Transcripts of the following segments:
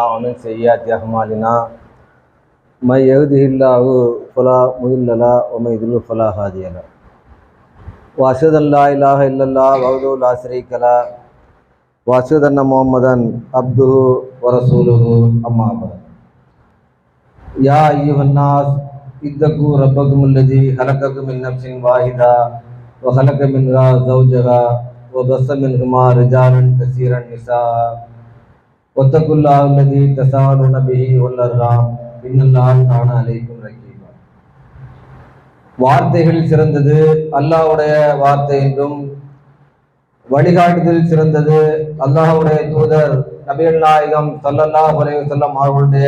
ومن سيئات أعمالنا من يهده الله فلا مضل له ومن يضلل فلا هادي له وأشهد أن لا إله إلا الله وحده لا شريك له وأشهد أن محمدا عبده ورسوله أما بعد يا أيها الناس اتقوا ربكم الذي خلقكم من نفس واحدة وخلق منها زوجها وبث منهما رجالا كثيرا نساء واتقوا الله الذي تساءلون به والارحام ان الله كان عليكم رقيبا வார்த்தைகளில் சிறந்தது அல்லாஹ்வுடைய வார்த்தை என்றும் வழிகாட்டுதலில் சிறந்தது அல்லாஹ்வுடைய தூதர் நபிகள் நாயகம் ஸல்லல்லாஹு அலைஹி வஸல்லம் அவர்களுடைய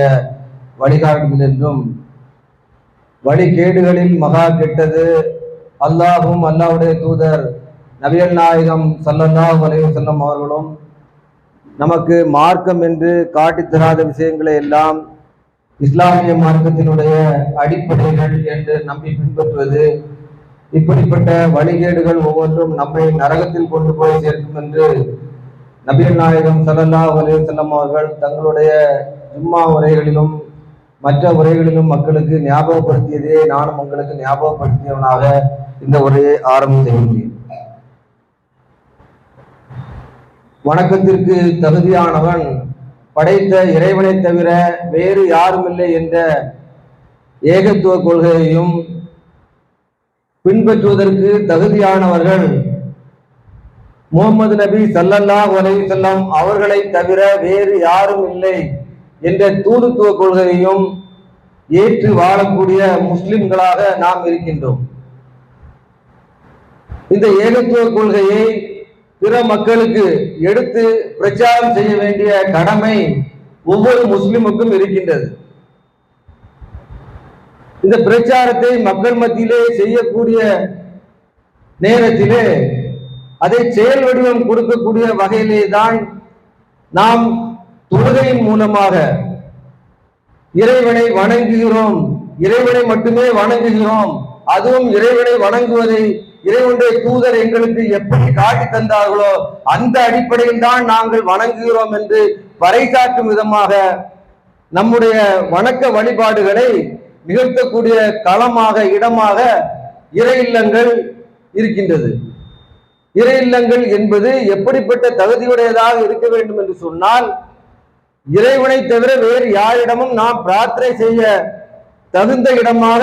வழிகாட்டுதல் என்றும் வழிகேடுகளில் மகா கெட்டது அல்லாஹும் அல்லாஹ்வுடைய தூதர் நபிகள் நாயகம் ஸல்லல்லாஹு அலைஹி வஸல்லம் அவர்களும் நமக்கு மார்க்கம் என்று காட்டித் தராத விஷயங்களை எல்லாம் இஸ்லாமிய மார்க்கத்தினுடைய அடிப்படைகள் என்று நம்பி பின்பற்றுவது இப்படிப்பட்ட வழிகேடுகள் ஒவ்வொன்றும் நம்மை நரகத்தில் கொண்டு போய் சேர்க்கும் என்று நபிகள் நாயகம் சல்லா அலைஹி அவர்கள் தங்களுடைய ஜும்மா உரைகளிலும் மற்ற உரைகளிலும் மக்களுக்கு ஞாபகப்படுத்தியதே நானும் உங்களுக்கு ஞாபகப்படுத்தியவனாக இந்த உரையை ஆரம்பித்திருக்கிறேன் வணக்கத்திற்கு தகுதியானவன் படைத்த இறைவனை தவிர வேறு யாரும் இல்லை என்ற ஏகத்துவ கொள்கையையும் பின்பற்றுவதற்கு தகுதியானவர்கள் முகமது நபி சல்லல்லா அலைஹி செல்லம் அவர்களை தவிர வேறு யாரும் இல்லை என்ற தூதுத்துவ கொள்கையையும் ஏற்று வாழக்கூடிய முஸ்லிம்களாக நாம் இருக்கின்றோம். இந்த ஏகத்துவ கொள்கையை பிற மக்களுக்கு எடுத்து பிரச்சாரம் செய்ய வேண்டிய கடமை ஒவ்வொரு முஸ்லிமுக்கும் இருக்கின்றது. இந்த பிரச்சாரத்தை மக்கள் மத்தியிலே செய்யக்கூடிய நேரத்திலே அதை செயல் வடிவம் கொடுக்கக்கூடிய வகையிலே தான் நாம் தொழுகையின் மூலமாக இறைவனை வணங்குகிறோம். இறைவனை மட்டுமே வணங்குகிறோம். அதுவும் இறைவனை வணங்குவதை இறைவனுடைய தூதர் எங்களுக்கு எப்படி காட்டி தந்தார்களோ அந்த அடிப்படையில் தான் நாங்கள் வணங்குகிறோம் என்று பறைசாற்றும் விதமாக நம்முடைய வணக்க வழிபாடுகளை நிகழ்த்தக்கூடிய களமாக இடமாக இறை இல்லங்கள் இருக்கின்றது. இறை இல்லங்கள் என்பது எப்படிப்பட்ட தகுதியுடையதாக இருக்க வேண்டும் என்று சொன்னால் இறைவனை தவிர வேறு யாரிடமும் நாம் பிரார்த்தனை செய்ய தகுந்த இடமாக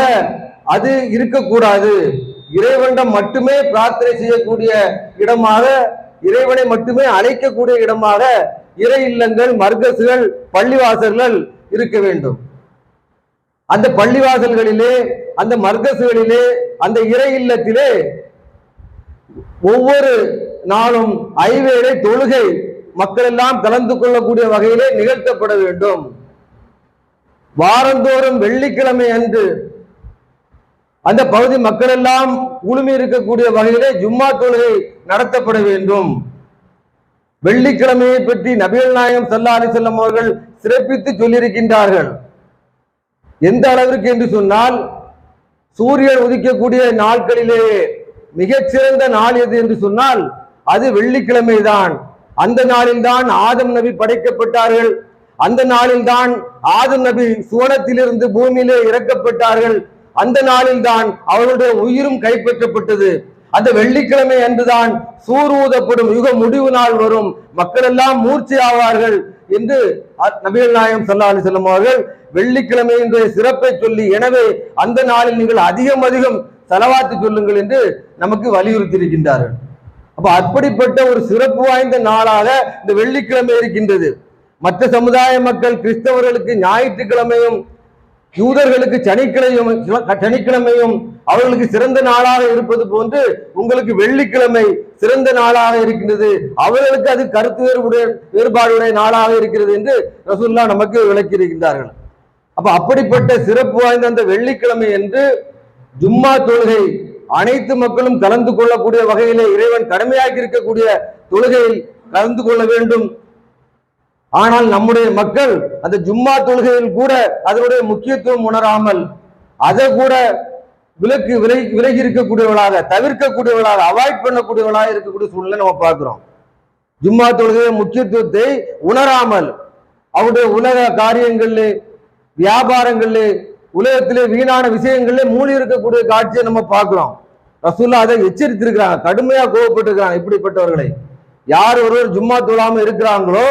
அது இருக்கக்கூடாது. இறைவனிடம் மட்டுமே பிரார்த்தனை செய்யக்கூடிய இடமாக இறைவனை மட்டுமே அழைக்கக்கூடிய இடமாக இறை இல்லங்கள் மர்கசுகள் பள்ளிவாசல்கள் இருக்க வேண்டும். அந்த பள்ளிவாசல்களிலே அந்த மர்கசுகளிலே அந்த இறை இல்லத்திலே ஒவ்வொரு நாளும் ஐவேளை தொழுகை மக்கள் எல்லாம் கலந்து கொள்ளக்கூடிய வகையிலே நிகழ்த்தப்பட வேண்டும். வாரந்தோறும் வெள்ளிக்கிழமை அன்று அந்த பகுதி மக்கள் எல்லாம் குழுமி இருக்கக்கூடிய வகையிலே ஜும்மா தொழுகை நடத்தப்பட வேண்டும். வெள்ளிக்கிழமையை பற்றி நபிகள் நாயகம் சல்லா அலி செல்லம் அவர்கள் சிறப்பித்து சொல்லியிருக்கின்றார்கள். எந்த அளவிற்கு என்று சொன்னால் சூரியன் உதிக்கக்கூடிய நாட்களிலேயே மிகச்சிறந்த நாள் எது என்று சொன்னால் அது வெள்ளிக்கிழமை தான் அந்த நாளில்தான் ஆதம் நபி படைக்கப்பட்டார்கள். அந்த நாளில்தான் ஆதம் நபி சுவனத்திலிருந்து பூமியிலே இறக்கப்பட்டார்கள். அந்த நாளில்தான் அவர்களுடைய உயிரும் கைப்பற்றப்பட்டது. அந்த வெள்ளிக்கிழமை அன்றுதான் சூர் ஊதப்படும் யுக முடிவு நாள் வரும். மக்கள் எல்லாம் மூர்ச்சி ஆவார்கள் என்று நபிகள் நாயகம் சல்லா செல்லும் அவர்கள் வெள்ளிக்கிழமை என்ற சிறப்பை சொல்லி எனவே அந்த நாளில் நீங்கள் அதிகம் அதிகம் செலவாத்து சொல்லுங்கள் என்று நமக்கு வலியுறுத்தி இருக்கின்றார்கள் அப்ப அப்படிப்பட்ட ஒரு சிறப்பு வாய்ந்த நாளாக இந்த வெள்ளிக்கிழமை இருக்கின்றது. மற்ற சமுதாய மக்கள் கிறிஸ்தவர்களுக்கு ஞாயிற்றுக்கிழமையும் யூதர்களுக்கு சனிக்கிழமையும் சனிக்கிழமையும் அவர்களுக்கு சிறந்த நாளாக இருப்பது போன்று உங்களுக்கு வெள்ளிக்கிழமை சிறந்த நாளாக இருக்கின்றது. அவர்களுக்கு அது கருத்து வேறுபுடைய வேறுபாடுடைய நாளாக இருக்கிறது என்று ரசூல்லா நமக்கு விளக்கி இருக்கின்றார்கள் அப்ப அப்படிப்பட்ட சிறப்பு வாய்ந்த அந்த வெள்ளிக்கிழமை என்று ஜும்மா தொழுகை அனைத்து மக்களும் கலந்து கொள்ளக்கூடிய வகையிலே இறைவன் கடமையாக்கி இருக்கக்கூடிய தொழுகையில் கலந்து கொள்ள வேண்டும். ஆனால் நம்முடைய மக்கள் அந்த ஜும்மா தொழுகையில் கூட அதனுடைய முக்கியத்துவம் உணராமல் அதை கூட விலக்கு விலகி விலகி இருக்கக்கூடியவர்களாக தவிர்க்கக்கூடியவர்களாக அவாய்ட் பண்ணக்கூடியவர்களாக இருக்கக்கூடிய சூழ்நிலை நம்ம பார்க்கிறோம். ஜும்மா தொழுகைய முக்கியத்துவத்தை உணராமல் அவருடைய உலக காரியங்களிலே வியாபாரங்களிலே உலகத்திலே வீணான விஷயங்களிலே மூழ்கி இருக்கக்கூடிய காட்சியை நம்ம பார்க்கிறோம். ரசூல்லா அதை எச்சரித்திருக்கிறாங்க கடுமையா கோவப்பட்டிருக்கிறாங்க இப்படிப்பட்டவர்களை. யார் ஒருவர் ஜும்மா தொழாம இருக்கிறாங்களோ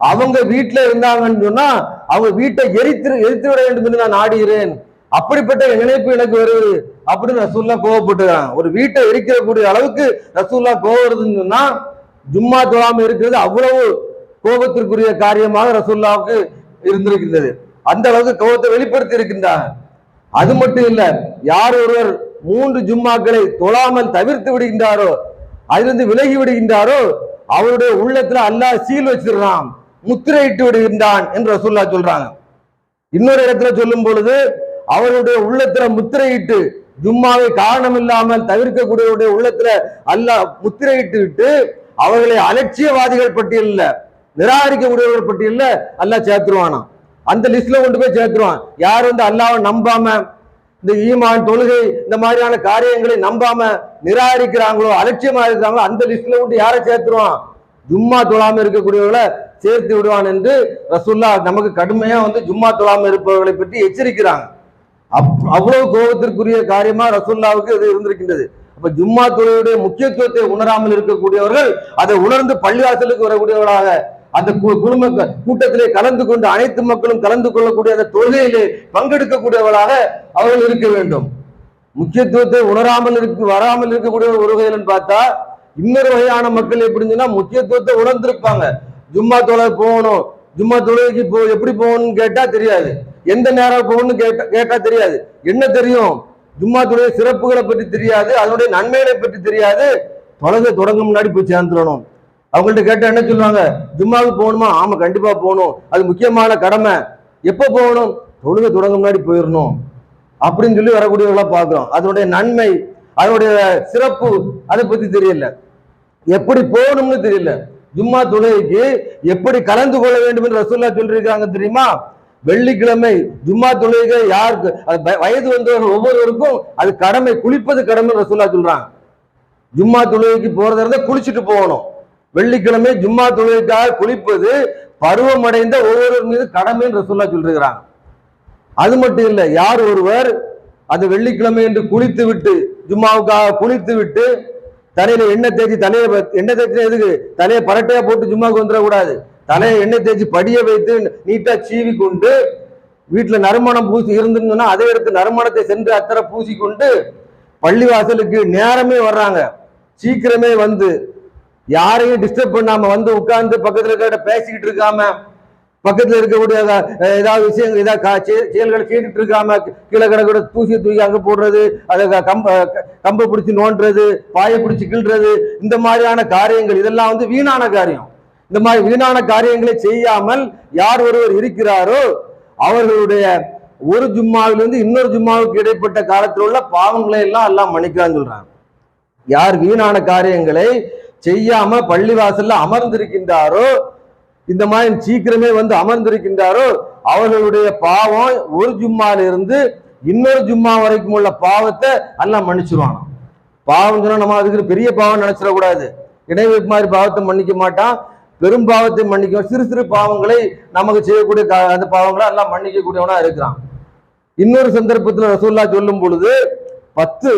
அவங்க வீட்டுல இருந்தாங்கன்னு சொன்னா அவங்க வீட்டை எரித்து எரித்து விட வேண்டும் என்று நான் நாடுகிறேன். அப்படிப்பட்ட நினைப்பு எனக்கு வருது அப்படின்னு ரசூல்லா கோவப்பட்டுக்கிறாங்க ஒரு வீட்டை எரிக்கக்கூடிய அளவுக்கு ரசூல்லா கோவம் சொன்னா ஜும்மா தொழாம இருக்கிறது அவ்வளவு கோபத்திற்குரிய காரியமாக ரசூல்லாவுக்கு இருந்திருக்கின்றது. அந்த அளவுக்கு கோபத்தை வெளிப்படுத்தி இருக்கின்றாங்க. அது மட்டும் இல்ல யார் ஒருவர் மூன்று ஜும்மாக்களை தொழாமல் தவிர்த்து விடுகின்றாரோ அதிலிருந்து விலகி விடுகின்றாரோ அவருடைய உள்ளத்துல அல்லாஹ் சீல் வச்சிடுறான். முத்திரையிட்டு விடுகின்றான் என்று ரசூல்லா சொல்றாங்க. இன்னொரு இடத்துல சொல்லும் பொழுது அவருடைய உள்ளத்துல முத்திரையிட்டு ஜும்மாவை காரணம் இல்லாமல் தவிர்க்கக்கூடியவருடைய உள்ளத்துல அல்லாஹ் முத்திரையிட்டு விட்டு அவர்களை அலட்சியவாதிகள் பட்டியல்ல நிராகரிக்கக்கூடியவர்கள் பட்டியல்ல அல்ல சேர்த்துருவானா அந்த லிஸ்ட்ல கொண்டு போய் சேர்த்துருவான். யார் வந்து அல்லாவை நம்பாம இந்த ஈமான் தொழுகை இந்த மாதிரியான காரியங்களை நம்பாம நிராகரிக்கிறாங்களோ அலட்சியமா இருக்கிறாங்களோ அந்த லிஸ்ட்ல கொண்டு யாரை சேர்த்துருவான்? ஜும்மா தொழாம இருக்கக்கூடியவர்களை சேர்த்து விடுவான் என்று ரசுல்லா நமக்கு கடுமையா வந்து ஜும்மா தொழாம இருப்பவர்களை பற்றி எச்சரிக்கிறாங்க. அப்- அவ்வளவு கோபத்திற்குரிய காரியமா ரசுல்லாவுக்கு இது இருந்திருக்கின்றது. அப்ப ஜும்மா தொழுகையுடைய முக்கியத்துவத்தை உணராமல் இருக்கக்கூடியவர்கள் அதை உணர்ந்து பள்ளிவாசலுக்கு வரக்கூடியவர்களாக அந்த கு- கூட்டத்திலே கலந்து கொண்டு அனைத்து மக்களும் கலந்து கொள்ளக்கூடிய அந்த தொழுகையிலே பங்கெடுக்கக்கூடியவர்களாக அவர்கள் இருக்க வேண்டும். முக்கியத்துவத்தை உணராமல் இருக்கு வராமல் இருக்கக்கூடிய ஒரு வகையில்னு பார்த்தா இன்னொரு வகையான மக்கள் எப்படின்னு சொன்னா முக்கியத்துவத்தை உணர்ந்திருப்பாங்க. ஜும்மா தொலை போகணும். ஜும்மா தொழுகைக்கு போ எப்படி போகணும்னு கேட்டா தெரியாது. எந்த நேரம் போகணும்னு கேட்டா கேட்டா தெரியாது. என்ன தெரியும்? ஜும்மா தொழுகை சிறப்புகளை பற்றி தெரியாது. அதனுடைய நன்மைகளை பற்றி தெரியாது. தொலைகை தொடங்க முன்னாடி போய் சேர்ந்துடணும். அவங்கள்ட்ட கேட்டா என்ன சொல்லுவாங்க? ஜும்மாவுக்கு போகணுமா? ஆமா கண்டிப்பா போகணும். அது முக்கியமான கடமை. எப்போ போகணும்? தொழுகை தொடங்க முன்னாடி போயிடணும். அப்படின்னு சொல்லி வரக்கூடியவர்களாக பார்க்கிறோம். அதனுடைய நன்மை அதனுடைய சிறப்பு அதை பத்தி தெரியல. எப்படி போகணும்னு தெரியல. ஜும்மா தொழுகைக்கு எப்படி கலந்து கொள்ள வேண்டும் என்று ரசூல்லா சொல்லியிருக்காங்க தெரியுமா? வெள்ளிக்கிழமை ஜும்மா தொழுகை யாருக்கு அது வயது வந்தவர்கள் ஒவ்வொருவருக்கும் அது கடமை குளிப்பது கடமை ரசூல்லா சொல்றாங்க. ஜும்மா தொழுகைக்கு போறதா இருந்தா குளிச்சுட்டு போகணும். வெள்ளிக்கிழமை ஜும்மா தொழுகைக்காக குளிப்பது பருவமடைந்த ஒவ்வொருவர் மீது கடமைன்னு ரசூல்லா சொல்லிருக்கிறாங்க அது மட்டும் இல்லை யார் ஒருவர் அது வெள்ளிக்கிழமை என்று குளித்து விட்டு ஜும்மாவுக்காக குளித்து விட்டு தலையில எண்ணெய் தேய்ச்சி தலையை எண்ணெய் தேய்ச்சி எதுக்கு? தலையை பரட்டையா போட்டு ஜும்மாவுக்கு வந்துடக்கூடாது தலையை எண்ணெய் தேய்ச்சி படிய வைத்து நீட்டா சீவி கொண்டு வீட்டுல நறுமணம் பூசி இருந்துன்னா அதை எடுத்து நறுமணத்தை சென்று அத்தனை பூசி கொண்டு பள்ளிவாசலுக்கு நேரமே வர்றாங்க. சீக்கிரமே வந்து. யாரையும் டிஸ்டர்ப் பண்ணாம வந்து உட்கார்ந்து பக்கத்துல இருக்க பேசிக்கிட்டு இருக்காம பக்கத்துல இருக்கக்கூடிய ஏதாவது விஷயங்கள் ஏதாவது செயல்களை செய்துட்டு இருக்காம கீழே கிடக்கூட தூசி தூக்கி அங்கே போடுறது அதை க- கம்ப கம்பை பிடிச்சி நோண்டுறது பாயை பிடிச்சி கிள்றது இந்த மாதிரியான காரியங்கள் இதெல்லாம் வந்து வீணான காரியம். இந்த மாதிரி வீணான காரியங்களை செய்யாமல் யார் ஒருவர் இருக்கிறாரோ அவர்களுடைய ஒரு ஜும்மாவிலிருந்து இன்னொரு ஜும்மாவுக்கு இடைப்பட்ட காலத்தில் உள்ள பாவங்களை எல்லாம் எல்லாம் மன்னிக்கிறான்னு சொல்றாங்க யார் வீணான காரியங்களை செய்யாம பள்ளிவாசல்ல அமர்ந்திருக்கின்றாரோ இந்த மாதிரி சீக்கிரமே வந்து அமர்ந்திருக்கின்றாரோ அவர்களுடைய பாவம் ஒரு ஜும்மால இருந்து இன்னொரு ஜும்மா வரைக்கும் உள்ள பாவத்தை எல்லாம் மன்னிச்சிருவாங்க பாவம் சொன்னா நம்ம அதுக்கு பெரிய பாவம் நினைச்சிடக்கூடாது. இணைவைப்பு மாதிரி பாவத்தை மன்னிக்க மாட்டான். பெரும் பாவத்தை மன்னிக்க சிறு சிறு பாவங்களை நமக்கு செய்யக்கூடிய அந்த பாவங்களை எல்லாம் மன்னிக்க கூடியவனா இருக்கிறான். இன்னொரு சந்தர்ப்பத்துல ரசூல்லா சொல்லும் பொழுது பத்து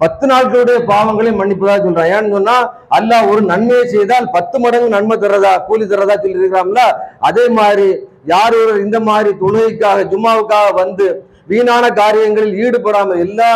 பத்து நாட்களுடைய பாவங்களை மன்னிப்பதா சொல்றான். ஏன்னு சொன்னா அல்லாஹ் ஒரு நன்மையை செய்தால் பத்து மடங்கு நன்மை தரதா கூலி தரதா சொல்லி இருக்கிறாம்ல அதே மாதிரி யார் ஒரு இந்த மாதிரி தொழுகைக்காக ஜும்மாவுக்காக வந்து வீணான காரியங்களில் ஈடுபடாம எல்லா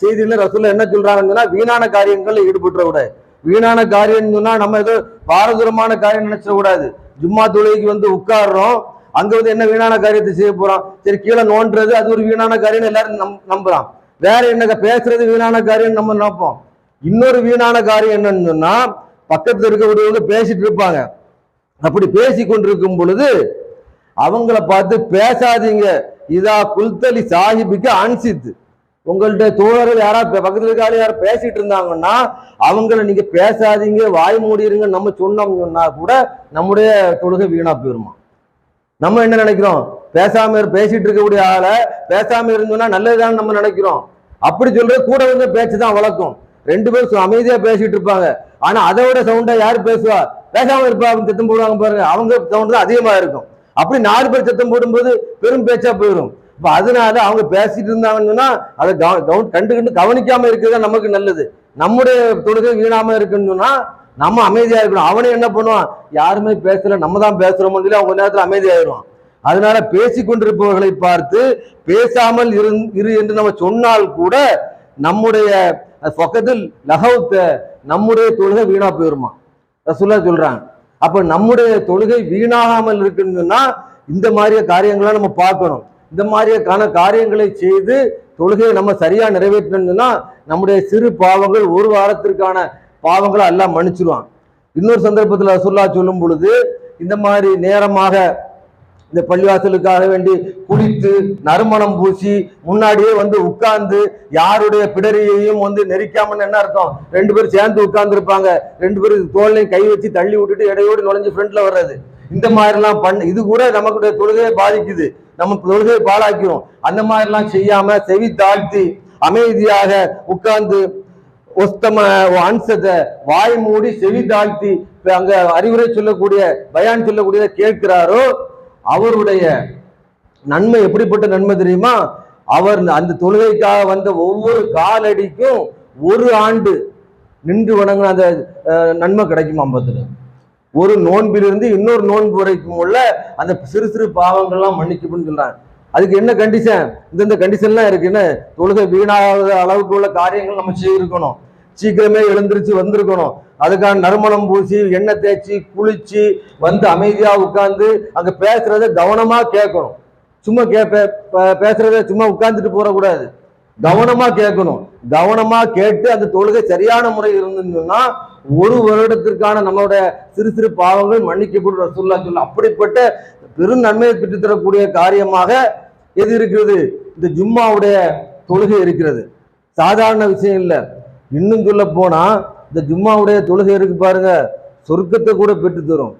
செய்தியிலும் ரசூல என்ன சொல்றாங்கன்னு சொன்னா வீணான காரியங்களில் ஈடுபட்டுற கூடாது வீணான காரியம் சொன்னா நம்ம ஏதோ பாரதூரமான காரியம் நினைச்சிட கூடாது ஜும்மா தொழுகைக்கு வந்து உட்கார்றோம் அங்க வந்து என்ன வீணான காரியத்தை செய்ய போறோம்? சரி கீழே நோண்டுறது அது ஒரு வீணான காரியம் எல்லாரும் நம் நம்புறான். வேற என்னங்க பேசுறது வீணான காரியம் நம்ம நினைப்போம் இன்னொரு வீணான காரியம் என்னன்னு சொன்னா பக்கத்துல இருக்கக்கூடியவங்க பேசிட்டு இருப்பாங்க. அப்படி பேசி கொண்டிருக்கும் பொழுது அவங்கள பார்த்து பேசாதீங்க. இதா குல்தலி சாஹிபுக்கு அன்சித்து உங்கள்கிட்ட தோழர்கள் யாராவது பக்கத்தில் இருக்காரு யாரும் பேசிட்டு இருந்தாங்கன்னா அவங்கள நீங்க பேசாதீங்க வாய் மூடிருங்க நம்ம சொன்னோம் சொன்னா கூட நம்முடைய தொழுகை வீணா போயிருமா? நம்ம என்ன நினைக்கிறோம்? பேசாம இரு- பேசிட்டு இருக்கக்கூடிய ஆளை பேசாம இருந்தோம்னா நல்லதுதான் நம்ம நினைக்கிறோம். அப்படி சொல்ற கூட வந்து பேச்சு தான் வழக்கம். ரெண்டு பேரும் சு- அமைதியா பேசிட்டு இருப்பாங்க. ஆனா அதை விட சவுண்டா யாரு பேசுவா? பேசாம இருப்பா அப்படின்னு சத்தம் போடுவாங்க பாருங்க. அவங்க சவுண்ட் தான் அதிகமா இருக்கும். அப்படி நாலு பேர் சத்தம் போடும்போது பெரும் பேச்சா போயிடும் இப்ப அதனால அவங்க பேசிட்டு இருந்தாங்கன்னு அதை கவன் கண்டு கண்டு கவனிக்காம இருக்கிறது நமக்கு நல்லது. நம்முடைய தொழுகை வீணாம இருக்குன்னு சொன்னா நம்ம அமைதியாக இருக்கணும். அவனே என்ன பண்ணுவான்? யாருமே பேசல நம்ம தான் பேசுறோம்னு சொல்லி அவங்க நேரத்தில் அமைதியாயிருவான் அதனால பேசி கொண்டிருப்பவர்களை பார்த்து பேசாமல் இரு இரு என்று நம்ம சொன்னால் கூட நம்முடைய பக்கத்தில் லகவுத்த நம்முடைய தொழுகை வீணா போயிருமா? ரசூல்லா சொல்றாங்க. அப்ப நம்முடைய தொழுகை வீணாகாமல் இருக்குன்னா இந்த மாதிரிய காரியங்களை நம்ம பார்க்கணும். இந்த மாதிரியான காரியங்களை செய்து தொழுகையை நம்ம சரியா நிறைவேற்றணும்னா நம்முடைய சிறு பாவங்கள் ஒரு வாரத்திற்கான பாவங்களை எல்லாம் மன்னிச்சிருவான். இன்னொரு சந்தர்ப்பத்தில் ரசூல்லா சொல்லும் பொழுது இந்த மாதிரி நேரமாக இந்த பள்ளிவாசலுக்காக வேண்டி குளித்து நறுமணம் பூசி முன்னாடியே வந்து உட்கார்ந்து யாருடைய பிடரியையும் வந்து நெரிக்காமன்னு என்ன அர்த்தம்? ரெண்டு பேரும் சேர்ந்து உட்கார்ந்து இருப்பாங்க ரெண்டு பேரும் தோல்லையும் கை வச்சு தள்ளி விட்டுட்டு இடையோடு நுழைஞ்சு ஃப்ரெண்ட்ல வர்றது. இந்த மாதிரிலாம் பண்ண இது கூட நமக்குடைய தொழுகையை பாதிக்குது. நம்ம தொழுகையை பாழாக்கிறோம் அந்த மாதிரிலாம் செய்யாம செவி தாழ்த்தி அமைதியாக உட்கார்ந்து ஒஸ்தம அன்சத வாய் மூடி செவி தாழ்த்தி அங்க அறிவுரை சொல்லக்கூடிய பயான் சொல்லக்கூடியதை கேட்கிறாரோ அவருடைய நன்மை எப்படிப்பட்ட நன்மை தெரியுமா? அவர் அந்த தொழுகைக்காக வந்த ஒவ்வொரு காலடிக்கும் ஒரு ஆண்டு நின்று வணங்கின அந்த நன்மை கிடைக்கும் ஐம்பத்துல ஒரு நோன்பிலிருந்து இன்னொரு நோன்பு வரைக்கும் உள்ள அந்த சிறு சிறு பாவங்கள்லாம் மன்னிக்கப்படும் சொல்றாங்க. அதுக்கு என்ன கண்டிஷன் இந்தந்த கண்டிஷன்லாம் இருக்குன்னு தொழுகை வீணாகாத அளவுக்கு உள்ள காரியங்கள் நம்ம செய்திருக்கணும். சீக்கிரமே எழுந்திருச்சு வந்திருக்கணும். அதுக்கான நறுமணம் பூசி எண்ணெய் தேய்ச்சி குளிச்சு வந்து அமைதியாக உட்காந்து அங்கே பேசுறத கவனமாக கேட்கணும். சும்மா கே பே- பேசுறத சும்மா உட்காந்துட்டு போகக்கூடாது கவனமாக கேட்கணும். கவனமாக கேட்டு அந்த தொழுகை சரியான முறை இருந்துன்னு ஒரு வருடத்திற்கான நம்மளுடைய சிறு சிறு பாவங்கள் மன்னிக்கப்படும் ரசூல்லா சொல்ல அப்படிப்பட்ட பெரும் நன்மையை பெற்றுத்தரக்கூடிய காரியமாக எது இருக்கிறது? இந்த ஜும்மாவுடைய தொழுகை இருக்கிறது. சாதாரண விஷயம் இல்லை. இன்னும் சொல்ல போனால் இந்த ஜும்மாவுடைய தொழுகை இருக்கு பாருங்க. சொர்க்கத்தை கூட பெற்று தரும்.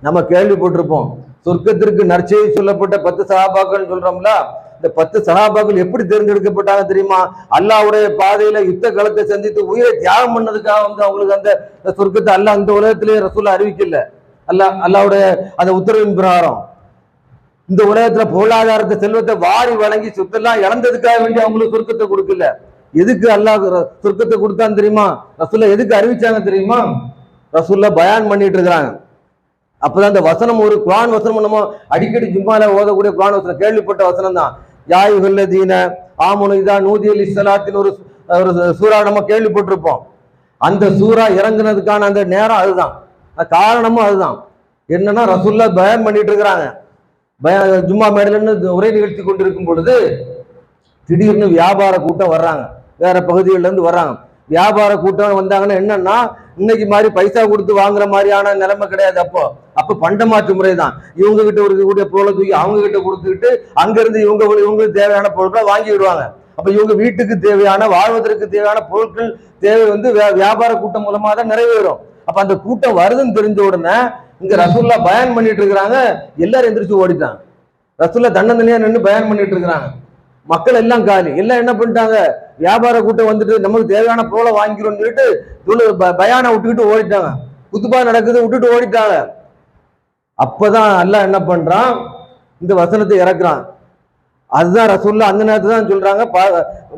நம்ம கேள்விப்பட்டிருப்போம். சொர்க்கத்திற்கு நற்செய்தி சொல்லப்பட்ட பத்து சகாபாக்கள் சொல்றோம்ல இந்த பத்து சகாபாக்கள் எப்படி தேர்ந்தெடுக்கப்பட்டாங்க தெரியுமா? அல்லாவுடைய பாதையில யுத்த களத்தை சந்தித்து உயிரை தியாகம் பண்ணதுக்காக வந்து அவங்களுக்கு அந்த சொர்க்கத்தை அல்ல அந்த உலகத்திலேயே ரசூல் அறிவிக்கல. அல்ல அல்லாவுடைய அந்த உத்தரவின் பிரகாரம். இந்த உலகத்துல பொருளாதாரத்தை செல்வத்தை வாரி வழங்கி சொத்தெல்லாம் இழந்ததுக்காக வேண்டி அவங்களுக்கு சொர்க்கத்தை கொடுக்கல. எதுக்கு அல்லாஹ் ர- சொர்க்கத்தை கொடுத்தான்னு தெரியுமா? ரசூல்லா எதுக்கு அறிவிச்சாங்க தெரியுமா? ரசூல்லா பயான் பண்ணிட்டு இருக்கிறாங்க. அப்பதான் இந்த வசனம் ஒரு குரான் வசனம் நம்ம அடிக்கடி ஜும்மால ஓதக்கூடிய குரான் வசனம் கேள்விப்பட்ட வசனம் தான். யாயுகல்லதீன ஆமுனு இதா நூதியல் இஸ்லாத்தின் ஒரு ஒரு சூறா நம்ம கேள்விப்பட்டிருப்போம். அந்த சூறா இறங்குனதுக்கான அந்த நேரம் அதுதான். அது காரணமும் அதுதான். என்னன்னா ரசூல்லா பயம் பண்ணிட்டு இருக்கிறாங்க. ஜும்மா மேடலன்னு உரை நிகழ்த்தி கொண்டிருக்கும் பொழுது திடீர்னு வியாபார கூட்டம் வர்றாங்க. வேற பகுதிகளில இருந்து வர்றாங்க. வியாபார கூட்டம் வந்தாங்கன்னா என்னன்னா இன்னைக்கு மாதிரி பைசா கொடுத்து வாங்குற மாதிரியான நிலைமை கிடையாது அப்போ. அப்ப பண்டமாற்று முறை தான். இவங்க கிட்ட இருக்கக்கூடிய பொருளை தூக்கி அவங்க கிட்ட கொடுத்துக்கிட்டு அங்கிருந்து இவங்க இவங்களுக்கு தேவையான பொருட்களை வாங்கி விடுவாங்க. அப்ப இவங்க வீட்டுக்கு தேவையான வாழ்வதற்கு தேவையான பொருட்கள் தேவை வந்து வியாபார கூட்டம் மூலமா தான் நிறைவேறும். அப்ப அந்த கூட்டம் வருதுன்னு தெரிஞ்ச உடனே இங்க ரசூல்லா பயன் பண்ணிட்டு இருக்கிறாங்க எல்லாரும் எந்திரிச்சு ஓடிட்டாங்க. ரசூல்லா தன்னந்தனியா நின்று பயன் பண்ணிட்டு இருக்கிறாங்க மக்கள் எல்லாம் காலி. எல்லாம் என்ன பண்ணிட்டாங்க? வியாபார கூட்டம் வந்துட்டு நமக்கு தேவையான பொருளை வாங்கிக்கிறோம்னு சொல்லிட்டு தொழு- பயானை விட்டுக்கிட்டு ஓடிட்டாங்க. குத்துப்பா நடக்குது விட்டுட்டு ஓடிட்டாங்க. அப்பதான் எல்லாம் என்ன பண்றான்? இந்த வசனத்தை இறக்குறான். அதுதான் ரசூல்லா அந்த நேரத்துல தான் சொல்றாங்க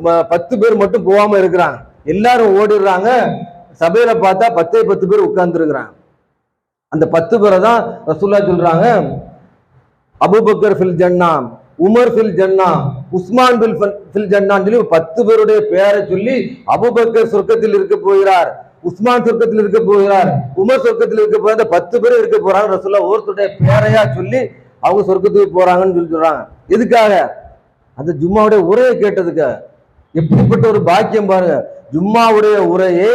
ப- பத்து பேர் மட்டும் போகாம இருக்கிறாங்க. எல்லாரும் ஓடிடுறாங்க. சபையில பார்த்தா பத்தே பத்து பேர் உட்கார்ந்து அந்த பத்து பேரை தான் ரசூல்லா சொல்றாங்க. அபூபக்கர் ஃபில் ஜன்னா உமர் ஃபில் ஜன்னா உஸ்மான் பில் ஃபில் ஜன்னான்னு சொல்லி பத்து பேருடைய பெயரை சொல்லி அபூபக்கர் சொர்க்கத்தில் இருக்க போகிறார். உஸ்மான் சொர்க்கத்தில் இருக்க போகிறார். உமர் சொர்க்கத்தில் இருக்க போகிற அந்த பத்து பேர் இருக்க போறாங்க. ரசூல்லா ஒருத்தருடைய பேரையா சொல்லி அவங்க சொர்க்கத்துக்கு போறாங்கன்னு சொல்லி சொல்றாங்க. எதுக்காக? அந்த ஜும்மாவுடைய உரையை கேட்டதுக்கு. எப்படிப்பட்ட ஒரு பாக்கியம் பாருங்க. ஜும்மாவுடைய உரையை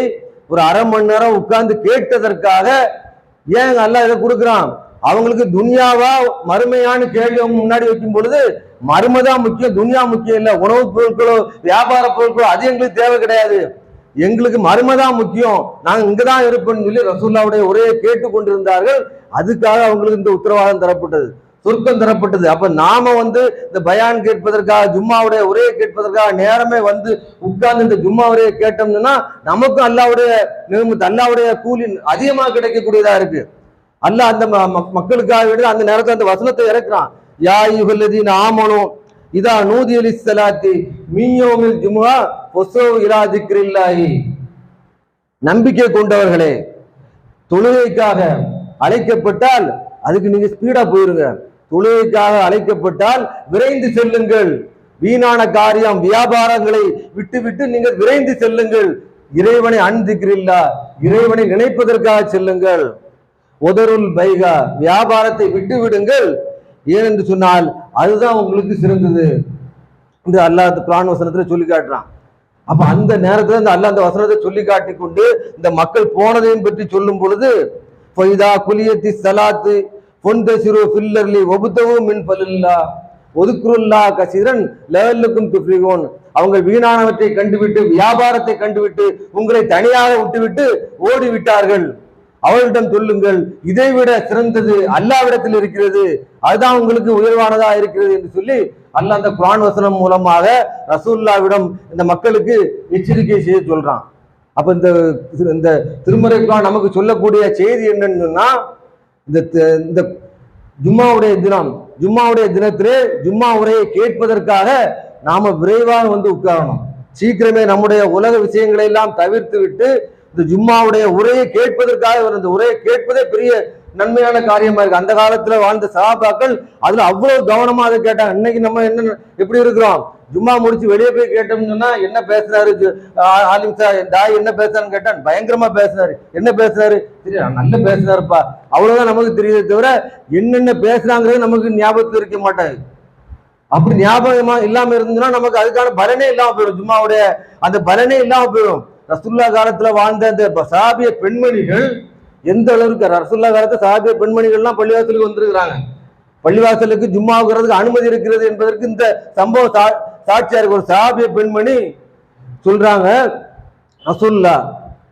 ஒரு அரை மணி நேரம் உட்கார்ந்து கேட்டதற்காக ஏன் அல்ல இதை கொடுக்குறான்? அவங்களுக்கு துன்யாவா மறுமையான கேள்வி அவங்க முன்னாடி வைக்கும் பொழுது மறுமை தான் முக்கியம் துன்யா முக்கியம் இல்லை. உணவுப் பொருட்களோ வியாபார பொருட்களோ அது எங்களுக்கு தேவை கிடையாது. எங்களுக்கு மருமை தான் முக்கியம். நாங்க இங்கதான் இருப்போம்னு சொல்லி ரசூல்லாவுடைய உரையை கேட்டு கொண்டிருந்தார்கள் அதுக்காக அவங்களுக்கு இந்த உத்தரவாதம் தரப்பட்டது. சுருக்கம் தரப்பட்டது. அப்ப நாம வந்து இந்த பயான் கேட்பதற்காக ஜும்மாவுடைய உரையை கேட்பதற்காக நேரமே வந்து உட்கார்ந்து இந்த ஜும்மா உரையை கேட்டோம்னா நமக்கும் அல்லாவுடைய நியமத்து அல்லாவுடைய கூலி அதிகமா கிடைக்கக்கூடியதா இருக்கு. அல்ல அந்த ம- ம- மக்களுக்காக வேண்டி அந்த நேரத்தில் அந்த வசனத்தை இறக்குறான். யா யுகல்லதீன் ஆமனோ இதா நூதி அலி சலாத்தி மீயோமில் ஜும்மா பொசோ இலா நம்பிக்கை கொண்டவர்களே தொழுகைக்காக அழைக்கப்பட்டால் அதுக்கு நீங்க ஸ்பீடா போயிருங்க. தொழுகைக்காக அழைக்கப்பட்டால் விரைந்து செல்லுங்கள். வீணான காரியம் வியாபாரங்களை விட்டுவிட்டு நீங்கள் விரைந்து செல்லுங்கள். இறைவனை அன்பிக்கிறீர்களா இறைவனை நினைப்பதற்காக செல்லுங்கள். உதருள் பைகா வியாபாரத்தை விட்டு விடுங்கள் ஏனென்று சொன்னால் அதுதான் உங்களுக்கு சிறந்தது. இந்த அல்லாஹ் குரான் வசனத்தில் சொல்லி காட்டுறான். அப்ப அந்த நேரத்துல இந்த அல்லாஹ் அந்த வசனத்தை சொல்லி காட்டி கொண்டு இந்த மக்கள் போனதையும் பற்றி சொல்லும் பொழுது ஃபைதா குலியத்தி சலாத்து பொந்த சிறு ஃபில்லர்லி ஒபுத்தவும் மின் பலில்லா ஒதுக்குருல்லா கசிரன் லெவலுக்கும் துஃப்ரிகோன் அவங்க வீணானவற்றை கண்டுவிட்டு வியாபாரத்தை கண்டுவிட்டு உங்களை தனியாக விட்டுவிட்டு ஓடி விட்டார்கள் அவர்களிடம் சொல்லுங்கள் இதைவிட சிறந்தது அல்லாவிடத்தில் இருக்கிறது. அதுதான் உங்களுக்கு உயர்வானதா இருக்கிறது என்று சொல்லி அல்ல அந்த குரான் வசனம் மூலமாக ரசூல்லாவிடம் இந்த மக்களுக்கு எச்சரிக்கை செய்ய சொல்றான். அப்ப இந்த இந்த திருமறை குரான் நமக்கு சொல்லக்கூடிய செய்தி என்னன்னு சொன்னா இந்த த- இந்த ஜும்மாவுடைய தினம் ஜும்மாவுடைய தினத்திலே ஜும்மா உரையை கேட்பதற்காக நாம விரைவாக வந்து உட்காரணும். சீக்கிரமே நம்முடைய உலக விஷயங்களை எல்லாம் தவிர்த்து விட்டு இந்த ஜும்மாவுடைய உரையை கேட்பதற்காக இந்த உரையை கேட்பதே பெரிய நன்மையான காரியமா இருக்கு. அந்த காலத்துல வாழ்ந்த சகாபாக்கள் அதுல அவ்வளவு கவனமா அதை கேட்டாங்க. இன்னைக்கு நம்ம என்ன எப்படி இருக்கிறோம்? ஜும்மா முடிச்சு வெளியே போய் கேட்டோம்னு சொன்னா என்ன பேசுறாரு ஆலிம் சார்? தாய் என்ன பேசுறான்னு கேட்டான் பயங்கரமா பேசுறாரு. என்ன பேசுறாரு? சரி நல்ல பேசுறாருப்பா. அவ்வளவுதான் நமக்கு தெரியுதே தவிர என்னென்ன பேசுறாங்கிறது நமக்கு ஞாபகத்தில் இருக்க மாட்டாங்க அப்படி ஞாபகமா இல்லாம இருந்ததுன்னா நமக்கு அதுக்கான பலனே இல்லாம போயிடும். ஜும்மாவுடைய அந்த பலனே இல்லாம போயிடும். ரசுல்லா காலத்துல வாழ்ந்த அந்த சஹாபிய பெண்மணிகள் எந்த அளவுக்கு ரசுல்லா காலத்து சஹாபிய பெண்மணிகள்லாம் பள்ளிவாசலுக்கு வந்திருக்கிறாங்க. பள்ளிவாசலுக்கு ஜும்மாவுக்கிறதுக்கு அனுமதி இருக்கிறது என்பதற்கு இந்த சம்பவம் சா- சாட்சியா இருக்கு ஒரு சஹாபிய பெண்மணி சொல்றாங்க ரசுல்லா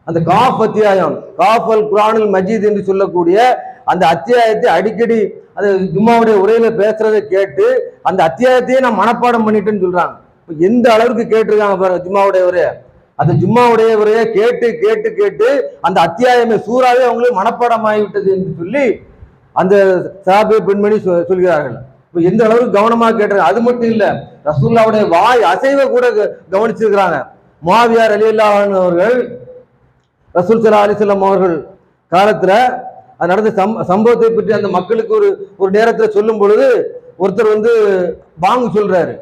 அந்த காஃப் அத்தியாயம் காஃப் அல் மஜீத் என்று சொல்லக்கூடிய அந்த அத்தியாயத்தை அடிக்கடி அந்த ஜும்மாவுடைய உரையில பேசுறதை கேட்டு அந்த அத்தியாயத்தையே நான் மனப்பாடம் பண்ணிட்டேன்னு சொல்றாங்க. எந்த அளவுக்கு கேட்டிருக்காங்க பாருங்க ஜும்மாவுடைய உரையை அந்த ஜும்மாவுடைய உரையை கேட்டு கேட்டு கேட்டு அந்த அத்தியாயமே சூறாவே அவங்களுக்கு மனப்பாடம் ஆகிவிட்டது என்று சொல்லி அந்த சாபிய பெண்மணி சொ- சொல்கிறார்கள். இப்போ எந்த அளவுக்கு கவனமாக கேட்டாங்க? அது மட்டும் இல்லை ரசூல்லாவுடைய வாய் அசைவை கூட க- கவனிச்சிருக்கிறாங்க. மாவியார் அலி அவர்கள் ரசூல் சலா அலிசல்லாம் அவர்கள் காலத்தில் அது நடந்த சம் சம்பவத்தை பற்றி அந்த மக்களுக்கு ஒரு ஒரு நேரத்தில் சொல்லும் பொழுது ஒருத்தர் வந்து பாங்கு சொல்கிறாரு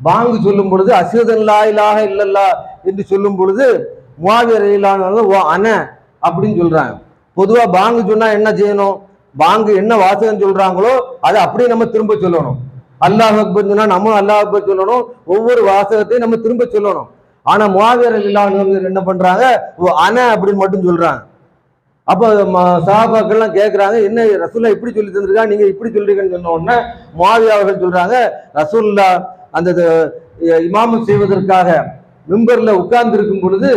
பாங்கு சொல்லும் பொழுது அசிதல்லா லா இல்லல்லா என்று சொல்லும் பொழுது முவாவியர் ஓ அன அப்படின்னு சொல்றாங்க. பொதுவாக பாங்கு சொன்னா என்ன செய்யணும்? பாங்கு என்ன வாசகம் சொல்றாங்களோ அதை அப்படியே நம்ம திரும்ப சொல்லணும். அல்லாஹ் அக்பர் சொன்னா நம்ம அல்லாஹ் அக்பர் சொல்லணும். ஒவ்வொரு வாசகத்தையும் நம்ம திரும்ப சொல்லணும். ஆனா முவாவியர் அலிலான என்ன பண்றாங்க? ஓ அன அப்படின்னு மட்டும் சொல்றாங்க. அப்போ ம- கேட்குறாங்க என்ன ரசூல்லா இப்படி சொல்லி தந்திருக்கா? நீங்கள் இப்படி சொல்றீங்கன்னு சொன்ன உடனே முஆவியா அவர்கள் சொல்றாங்க ரசூல்லா அந்த இமாமம் செய்வதற்காக மெம்பரில் உட்கார்ந்து இருக்கும் பொழுது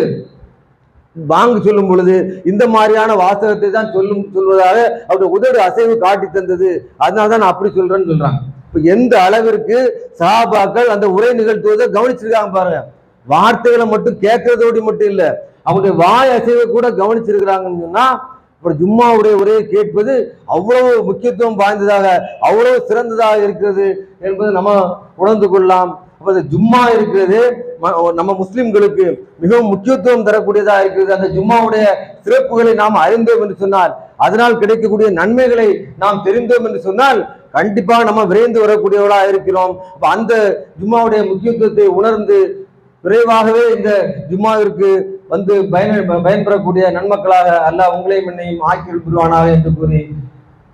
வாங்க சொல்லும் பொழுது இந்த மாதிரியான வாசகத்தை தான் சொல்லும் சொல்வதாக அவருடைய உதடு அசைவு காட்டி தந்தது. அதனால தான் நான் அப்படி சொல்றேன்னு சொல்றாங்க. இப்போ எந்த அளவிற்கு சஹாபாக்கள் அந்த உரை நிகழ்த்துவதை கவனிச்சிருக்காங்க பாருங்க. வார்த்தைகளை மட்டும் கேட்கறதோடு மட்டும் இல்லை அவங்களுடைய வாய் அசைவை கூட கவனிச்சிருக்கிறாங்கன்னு சொன்னா அப்புறம் ஜும்மாவுடைய உரையை கேட்பது அவ்வளவு முக்கியத்துவம் வாய்ந்ததாக அவ்வளவு சிறந்ததாக இருக்கிறது என்பது நம்ம உணர்ந்து கொள்ளலாம். அப்போ இந்த ஜும்மா இருக்கிறது நம்ம முஸ்லிம்களுக்கு மிகவும் முக்கியத்துவம் தரக்கூடியதாக இருக்கிறது. அந்த ஜும்மாவுடைய சிறப்புகளை நாம் அறிந்தோம் என்று சொன்னால் அதனால் கிடைக்கக்கூடிய நன்மைகளை நாம் தெரிந்தோம் என்று சொன்னால் கண்டிப்பாக நம்ம விரைந்து வரக்கூடியவர்களாக இருக்கிறோம். அப்போ அந்த ஜும்மாவுடைய முக்கியத்துவத்தை உணர்ந்து விரைவாகவே இந்த ஜும்மாவிற்கு வந்து பயன் பயன்பெறக்கூடிய நன்மக்களாக அல்லாஹ் உங்களையும் என்னையும் ஆக்கி புரிவானாக என்று கூறி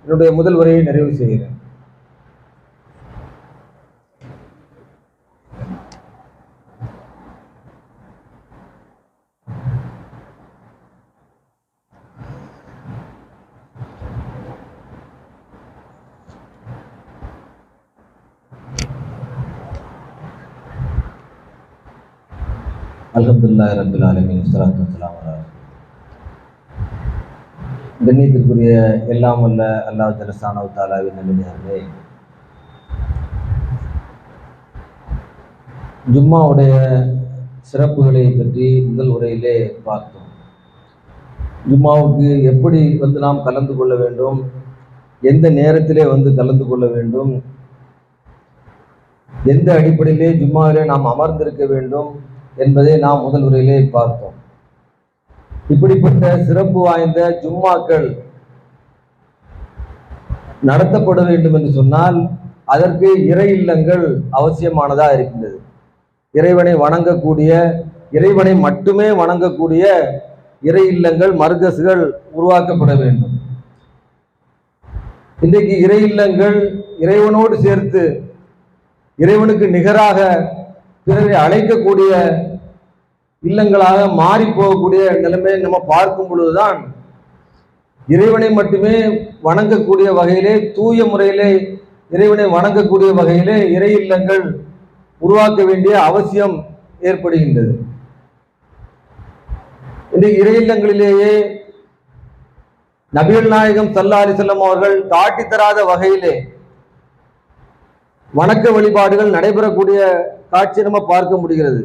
என்னுடைய முதல் உரையை நிறைவு செய்கிறேன். அலமதுல்லா ரபுல் ஆலமின் வஸ்ஸலாத்து வலாம் கண்ணியத்திற்குரிய எல்லாம் வல்ல அல்லாஹ் ஜலசானவு தாலாவின் நல்லடியார்களே ஜும்மாவுடைய சிறப்புகளை பற்றி முதல் உரையிலே பார்த்தோம். ஜும்மாவுக்கு எப்படி வந்து நாம் கலந்து கொள்ள வேண்டும்? எந்த நேரத்திலே வந்து கலந்து கொள்ள வேண்டும்? எந்த அடிப்படையிலே ஜும்மாவிலே நாம் அமர்ந்திருக்க வேண்டும்? என்பதை நாம் முதல் உரையிலே பார்த்தோம். இப்படிப்பட்ட சிறப்பு வாய்ந்த ஜும்மாக்கள் நடத்தப்பட வேண்டும் என்று சொன்னால் அதற்கு இறை இல்லங்கள் அவசியமானதா இருக்கின்றது. இறைவனை வணங்கக்கூடிய இறைவனை மட்டுமே வணங்கக்கூடிய இறை இல்லங்கள் மருகசுகள் உருவாக்கப்பட வேண்டும். இன்றைக்கு இறை இல்லங்கள் இறைவனோடு சேர்த்து இறைவனுக்கு நிகராக பிறரை அழைக்கக்கூடிய இல்லங்களாக மாறி போகக்கூடிய நிலைமையை நம்ம பார்க்கும் பொழுதுதான் இறைவனை மட்டுமே வணங்கக்கூடிய வகையிலே தூய முறையிலே இறைவனை வணங்கக்கூடிய வகையிலே இறை இல்லங்கள் உருவாக்க வேண்டிய அவசியம் ஏற்படுகின்றது. இந்த இறை இல்லங்களிலேயே நபிகள் நாயகம் சல்லா அலிசல்லம் அவர்கள் காட்டித்தராத வகையிலே வணக்க வழிபாடுகள் நடைபெறக்கூடிய காட்சி நம்ம பார்க்க முடிகிறது.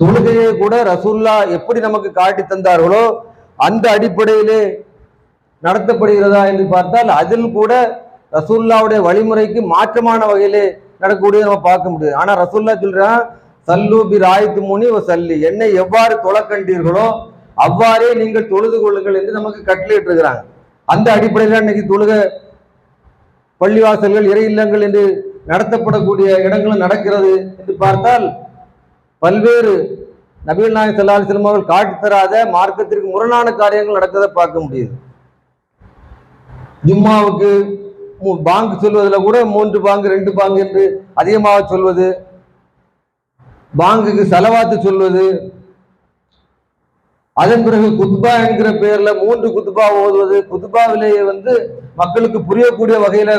தொழுகையை கூட ரசூல்லா எப்படி நமக்கு காட்டி தந்தார்களோ அந்த அடிப்படையிலே நடத்தப்படுகிறதா என்று பார்த்தால் அதில் கூட ரசூல்லாவுடைய வழிமுறைக்கு மாற்றமான வகையிலே நடக்கக்கூடிய நம்ம பார்க்க முடியுது ஆனா ரசூல்லா சொல்றான் சல்லு பி ராயத்து முனி ஓ சல்லி. என்னை எவ்வாறு தொலைக்கண்டீர்களோ கண்டீர்களோ அவ்வாறே நீங்கள் தொழுது கொள்ளுங்கள் என்று நமக்கு கட்டளையிட்டு இருக்கிறாங்க அந்த அடிப்படையில் இன்னைக்கு தொழுக பள்ளிவாசல்கள் இறை இல்லங்கள் என்று நடத்தப்படக்கூடிய இடங்களும் நடக்கிறது என்று பார்த்தால் பல்வேறு நபீல் நாயக் சல்லாஹ் அலைஹி அவர்கள் காட்டி தராத மார்க்கத்திற்கு முரணான காரியங்கள் நடக்கிறதை பார்க்க முடியுது. ஜும்மாவுக்கு பாங்கு சொல்வதில் கூட மூன்று பாங்கு ரெண்டு பாங்கு என்று அதிகமாக சொல்வது பாங்குக்கு செலவாத்து சொல்வது அதன் பிறகு குத்பா என்கிற பெயரில் மூன்று குத்பா ஓதுவது குத்பாவிலேயே வந்து மக்களுக்கு புரியக்கூடிய வகையில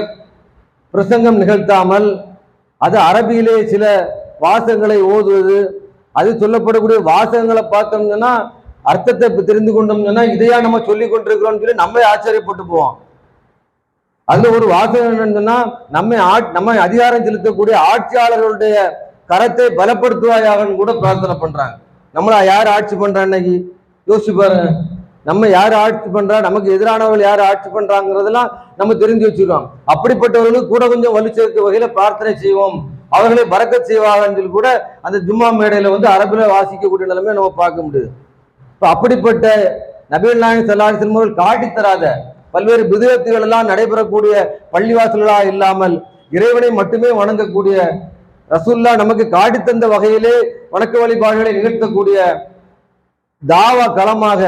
பிரசங்கம் நிகழ்த்தாமல் அது அரபியிலே சில வாசகங்களை ஓதுவது அது சொல்லப்படக்கூடிய வாசகங்களை பார்த்தோம்னா அர்த்தத்தை தெரிந்து கொண்டோம்னா இதையா நம்ம சொல்லி கொண்டிருக்கிறோம்னு சொல்லி நம்ம ஆச்சரியப்பட்டு போவோம். அதுல ஒரு வாசகம் என்னன்னு நம்மை நம்ம அதிகாரம் செலுத்தக்கூடிய ஆட்சியாளர்களுடைய கரத்தை பலப்படுத்துவாயாகன்னு கூட பிரார்த்தனை பண்றாங்க. நம்மள யார் ஆட்சி பண்றா இன்னைக்கு? யோசிச்சு பாருங்க. நம்ம யார் ஆட்சி பண்றா? நமக்கு எதிரானவர்கள் யார் ஆட்சி பண்றாங்கிறதெல்லாம் நம்ம தெரிஞ்சு வச்சிருக்கோம். அப்படிப்பட்டவர்களுக்கு கூட கொஞ்சம் வலு சேர்க்க வகையில பிரார்த்தனை செய்வோம். அவர்களை பறக்க செய்வாங்க என்று கூட அந்த ஜும்மா மேடையில வந்து அரபில் வாசிக்கக்கூடிய நிலைமை நம்ம பார்க்க முடியுது. இப்ப அப்படிப்பட்ட நபிகள் நாயகம் ஸல்லல்லாஹு அலைஹி அவர்கள் காட்டித் தராத பல்வேறு விதத்துகள் எல்லாம் நடைபெறக்கூடிய பள்ளிவாசல்களா இல்லாமல் இறைவனை மட்டுமே வணங்கக்கூடிய ரசூல்லா நமக்கு காட்டித் தந்த வகையிலே வணக்க வழிபாடுகளை நிகழ்த்தக்கூடிய தாவா களமாக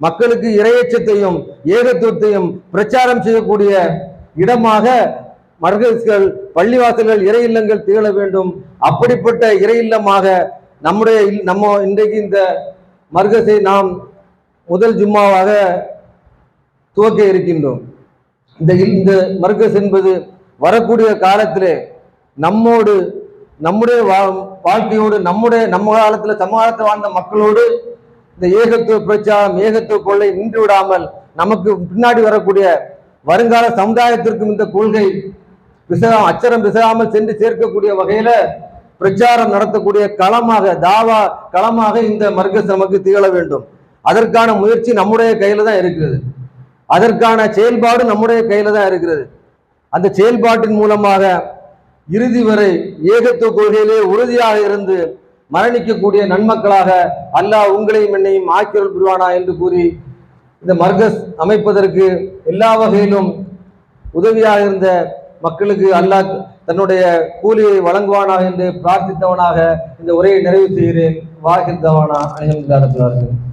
மக்களுக்கு இரையச்சத்தையும் ஏகத்துவத்தையும் பிரச்சாரம் செய்யக்கூடிய இடமாக மர்கஸ்கள் பள்ளிவாசல்கள் இறை இல்லங்கள் திகழ வேண்டும். அப்படிப்பட்ட இறை இல்லமாக நம்முடைய இல்- நம்ம இன்றைக்கு இந்த மர்கஸை நாம் முதல் ஜும்மாவாக துவக்க இருக்கின்றோம். இந்த இந்த மர்கஸ் என்பது வரக்கூடிய காலத்திலே நம்மோடு நம்முடைய வா- வாழ்க்கையோடு நம்முடைய நம்ம காலத்துல சமகாலத்தில் வாழ்ந்த மக்களோடு இந்த ஏகத்துவ பிரச்சாரம் ஏகத்துவ கொள்ளை நின்று விடாமல் நமக்கு பின்னாடி வரக்கூடிய வருங்கால சமுதாயத்திற்கும் இந்த கொள்கை பிசகா அச்சரம் பிசகாமல் சென்று சேர்க்கக்கூடிய வகையில பிரச்சாரம் நடத்தக்கூடிய களமாக தாவா களமாக இந்த மர்கஸ் நமக்கு திகழ வேண்டும். அதற்கான முயற்சி நம்முடைய கையில தான் இருக்கிறது. அதற்கான செயல்பாடு நம்முடைய கையில தான் இருக்கிறது. அந்த செயல்பாட்டின் மூலமாக இறுதி வரை ஏகத்துவ கொள்கையிலே உறுதியாக இருந்து மரணிக்கக்கூடிய நன்மக்களாக அல்லாஹ் உங்களையும் என்னையும் ஆக்கிரல் புரிவானா என்று கூறி இந்த மர்கஸ் அமைப்பதற்கு எல்லா வகையிலும் உதவியாக இருந்த மக்களுக்கு அல்லாஹ் தன்னுடைய கூலியை வழங்குவானாக என்று பிரார்த்தித்தவனாக இந்த உரையை நிறைவு செய்கிறேன். வாகிர்தவானா அணிஹம்துல்லாஹ்